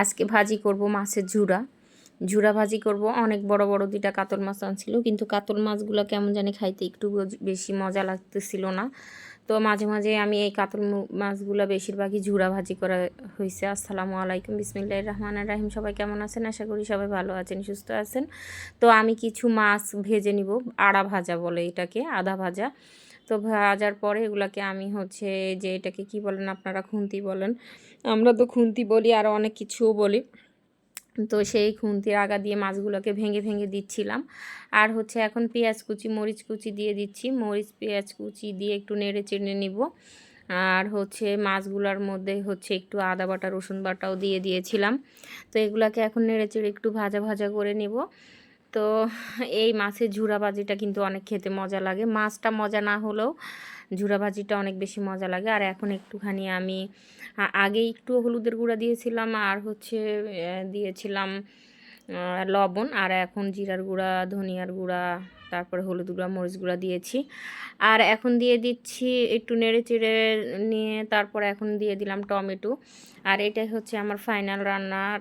আজকে ভাজি করব মাছের ঝুরা ঝুরা ভাজি করব। অনেক বড় বড় দুইটা কাতল মাছ আনছিল, কিন্তু কাতল মাছগুলো কেমন জানি খাইতে একটু বেশি মজা লাগতেছিল না। তো মাঝে মাঝে আমি এই কাতল মাছগুলো বেশিরভাগই ঝুরা ভাজি করা হয়েছে আসসালামু আলাইকুম বিসমিল্লাহ রহমান রাহিম। সবাই কেমন আছেন? আশা করি সবাই ভালো আছেন, সুস্থ আছেন। তো আমি কিছু মাছ ভেজে নিব, আড়া ভাজা বলে এটাকে আধা ভাজা। তো ভাজার পরে এগুলাকে আমি হচ্ছে যে এটাকে কি বলেন আপনারা খুন্তি বলেন, আমরা তো খুন্তি বলি আর অনেক কিছুও বলি। তো সেই খুন্তির আগা দিয়ে মাছগুলোকে ভেঙে ভেঙে দিচ্ছিলাম। আর হচ্ছে এখন পেঁয়াজ কুচি, মরিচ কুচি দিয়ে দিচ্ছি। মরিচ, পেঁয়াজ কুচি দিয়ে একটু নেড়ে চেড়ে নিব। আর হচ্ছে মাছগুলোর মধ্যে হচ্ছে একটু আদা বাটা, রসুন বাটাও দিয়ে দিয়েছিলাম। তো এগুলাকে এখন নেড়ে চেড়ে একটু ভাজা ভাজা করে নিব। তো এই মাছের ঝুরা ভাজিটা কিন্তু অনেক খেতে মজা লাগে। মাছটা মজা না হলেও ঝুরা ভাজিটা অনেক বেশি মজা লাগে। আর এখন একটুখানি আমি আগে একটু হলুদের গুঁড়া দিয়েছিলাম আর হচ্ছে দিয়েছিলাম লবণ আর এখন জিরার গুঁড়া, ধনিয়ার গুঁড়া, তারপরে হলুদ গুঁড়া, মরিচ গুঁড়া দিয়েছি। আর এখন দিয়ে দিচ্ছি একটু নেড়ে চেড়ে নিয়ে তারপরে এখন দিয়ে দিলাম টমেটো। আর এটাই হচ্ছে আমার ফাইনাল রান্নার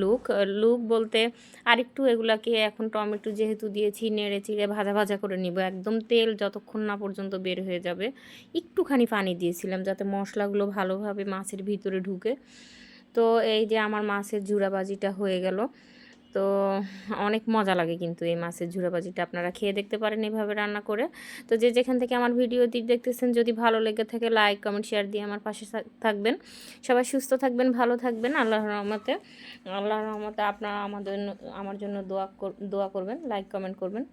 লুক লুক বলতে আর একটু এগুলাকে এখন টমেটো যেহেতু দিয়েছি, নেড়ে চিড়ে ভাজা ভাজা করে নিব। একদম তেল যতক্ষণ না পর্যন্ত বের হয়ে যাবে, একটুখানি পানি দিয়েছিলাম যাতে মশলাগুলো ভালোভাবে মাছের ভিতরে ঢুকে। তো এই যে আমার মাছের ঝুরাবাজিটা হয়ে গেল। তো অনেক মজা লাগে কিন্তু এই মাছের ঝুরাবাজিটা। আপনারা খেয়ে দেখতে পারেন এইভাবে রান্না করে। তো যে যেখান থেকে আমার ভিডিওটি দেখতেছেন, যদি ভালো লেগে থাকে লাইক, কমেন্ট, শেয়ার দিয়ে আমার পাশে থাকবেন। সবাই সুস্থ থাকবেন, ভালো থাকবেন। আল্লাহর রহমতে আল্লাহ রহমতে আপনারা আমাদের আমার জন্য দোয়া দোয়া করবেন, লাইক, কমেন্ট করবেন।